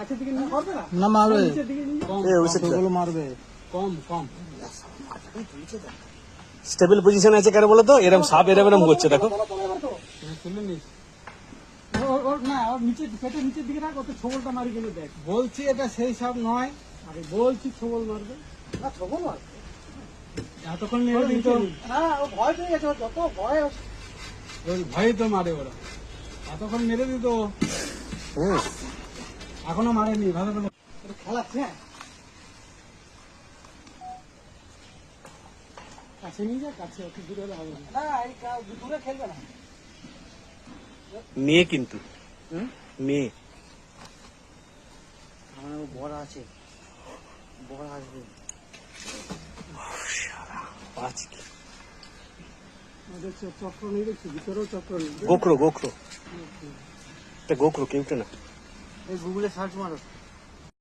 না? না মারবে। ওগুলো মারবে? কম কম। স্টেবল পজিশন আছে কেন বলো তো? এরম সাপ এরম এরম করছে দেখো। তুলে নিস। ওর- ওর না ওর নিচে নিচের দিকে রাখ ওতে ছোবলটা মারি গেলে দেখ। বলছি এটা সেই সব নয়। আরে বলছি ছোবল মারবে। না ছবল মার এতক্ষণ মেরে দিত না ও ভয় পেয়ে গেছে যত ভয় ভয়ে তো মারে ওরা। এতক্ষণ মেরে দিত হুম। এখনও মারেনি ভালো করে ওটা খেলাচ্ছে। হ্যাঁ কাছে নিয়ে যা কাছে একটু দূরে হবে। না না এই দূরে খেলবে না। মেয়ে কিন্তু। মেয়ে। আমার ও বড় আছে। বড় আসবে। চক্র নেই দেখছি ভিতরেও চক্র নেই গোখরো গোখরো। গোখরো কেউটে না। গুগলে সার্চ মারো।